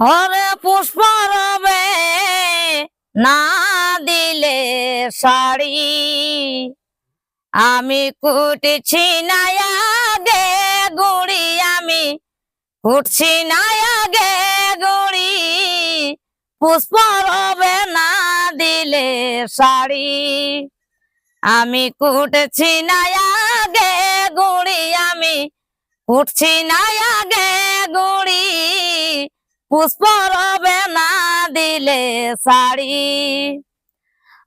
হরে পুষ্প রবে, না দিলে শাড়ি আমি কুটছি নায়া গে গুড়ি, আমি কুটছি নায়া গে গুড়ি। পুষ্প রবে, না দিলে শাড়ি আমি কুটছি নায়া গে গুড়ি, আমি কুটছি নায়া গে গুড়ি। পুষ্প রবে না দিলে শাড়ি।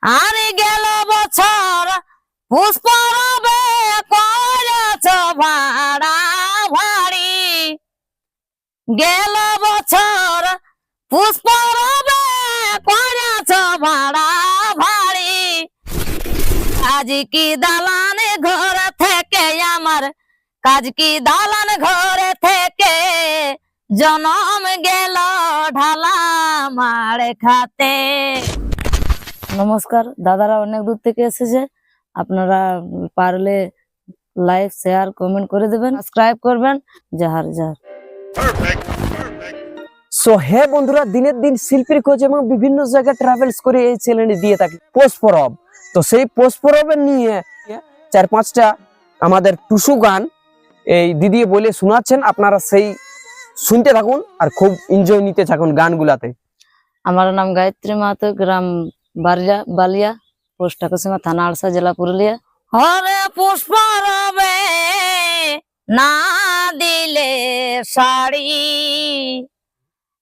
আর গেল বছর পুষ্প রবে ভাড়া ভাড়ি। গেল বছর পুষ্প রবে করেছ ভাড়া ভাড়ি। আজ কি দালান ঘর থেকে আমার, কাজ কি দালান ঘরে থেকে জনম গেল ঢালা মারে খাতে। নমস্কার দাদারা অনেক দূর থেকে এসেছে। আপনারা পারলে লাইক শেয়ার কমেন্ট করে দেবেন সাবস্ক্রাইব করবেন। যাহার যাহার সো হে বন্ধুরা দিনের দিন শিল্পীর খোঁজ এবং বিভিন্ন জায়গায় ট্রাভেলস করে এই চ্যানেলটি দিয়ে থাকি। পোষ পরব তো সেই পোষ পরবের নিয়ে চার পাঁচটা আমাদের টুসু গান এই দিদি বলে শোনাচ্ছেন। আপনারা সেই শুনতে থাকুন আর খুব এনজয় নিতে থাকুন গানগুলাতে। আমার নাম গায়ত্রী মাহাতো গ্রাম বালিয়া বালিয়া পোস্ট ঠাকুরসীমা থানা আড়সা জেলা পুরুলিয়া। হরে পুষ্প রবে না দিলে শাড়ি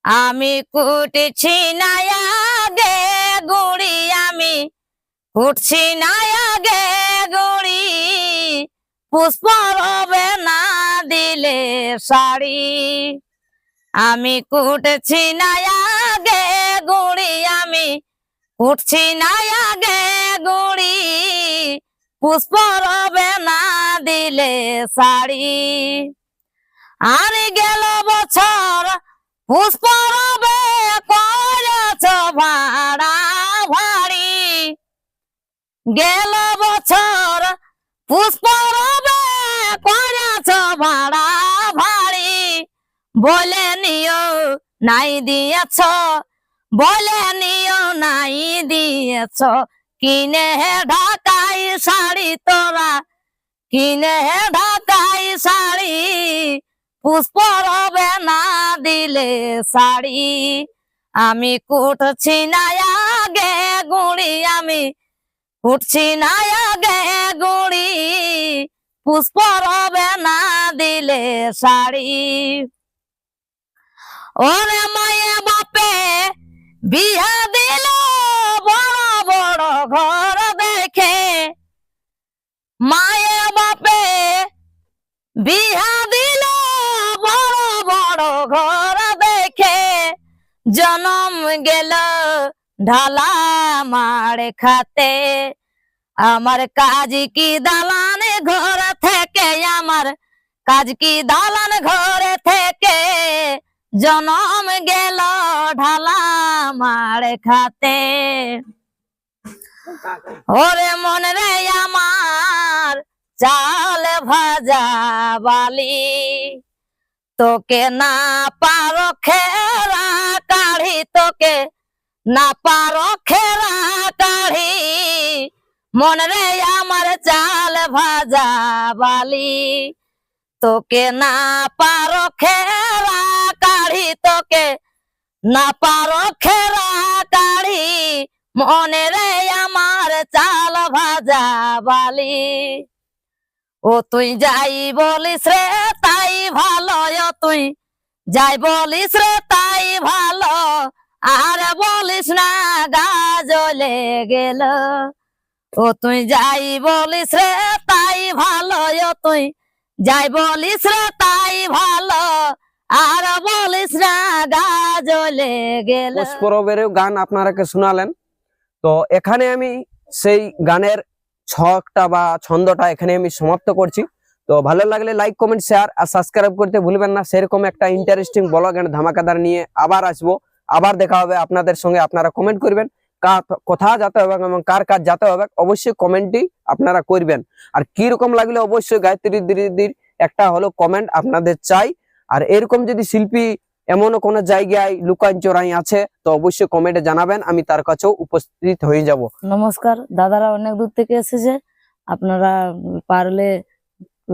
আমি কুটছি নায়া গে গুড়ি আমি কুটছি নায়া গে গুড়ি। পুষ্প রবে না দিলে শাড়ি। আমি কুটছি নায়া গে গুড়ি, আমি উঠছি না গে গুড়ি। পুষ্প রবে না দিলে শাড়ি। আর গেল বছর, পুষ্প রবে করেছ ভাড়া ভাড়ি। গেল বছর, পুষ্প রবে ভাড়া ভাড়ি। বলে নিও, নাই দিয়েছ। বলে নিও, নাই দিয়েছ। কিনে ঢাকাই শাড়ি তোরা, কিনে ঢাকাই শাড়ি। পুষ্প রবে না দিলে শাড়ি। আমি কুটছি নায়া গে গুড়ি, আমি কুটছি নায়া গে গুড়ি। পুষ্প রবে না দিলে শাড়ি। ওরে মায়ে বাপে, বিয়া দিল বড় বড় ঘর দেখে। মায়ে বাপে, বিয়া দিল বড় বড় ঘর দেখে। জনম গেল ঢালা মারে খাতে। আমার কাজ কি দালান ঘর থেকে আমার কাজ কি দালান ঘরে থেকে? জনম গেল ঢালা মারে খাতে। ওরে মন রে আমার, চাল ভাজা বালি। তোকে না পারো খেরা কাঢ়ি তোকে না পারো খেরা মন রে আমার চাল ভাজা বালি। তোকে না পারো খেরা কাঢ়ি তোকে না পারো খেরা কাঢ়ি মনে রে আমার চাল ভাজা বালি। ও তুই যাই বলিস রে, তাই ভালো, ও তুই যাই বলিস রে, তাই ভালো। আর বলিস না গা জ্বলে গেল। ও তুই যাই বলিস রে, তাই ভালো, ও তুই যাই বলিস রে, তাই ভালো। আর বলিস না, গা জ্বলে গেল। পোষ পরবেরও গান আপনারাকে শোনালেন। তো এখানে আমি সেই গানের ছকটা বা ছন্দটা এখানে আমি সমাপ্ত করছি। তো ভালো লাগলে লাইক কমেন্ট শেয়ার আর সাবস্ক্রাইব করতে ভুলবেন না। সেরকম একটা ইন্টারেস্টিং ব্লগ এন্ড ধামাকাদার নিয়ে আবার আসব। আবার দেখা হবে আপনাদের সঙ্গে, আপনারা কমেন্ট করবেন। কার কথা যেতে হবে এবং কার কাজ যেতে হবে অবশ্যই কমেন্টই আপনারা করবেন। আর কি রকম লাগলে অবশ্যই গায়ত্রী দিদির একটা হলো কমেন্ট আপনাদের চাই। আর এরকম যদি শিল্পী এমনও কোনো জায়গায় লুকান চোরাই আছে তো অবশ্যই কমেন্টে জানাবেন আমি তার কাছেও উপস্থিত হয়ে যাব। নমস্কার দাদারা অনেক দূর থেকে এসেছে। আপনারা পারলে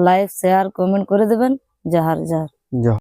লাইক শেয়ার কমেন্ট করে দেবেন। যাহার যাহার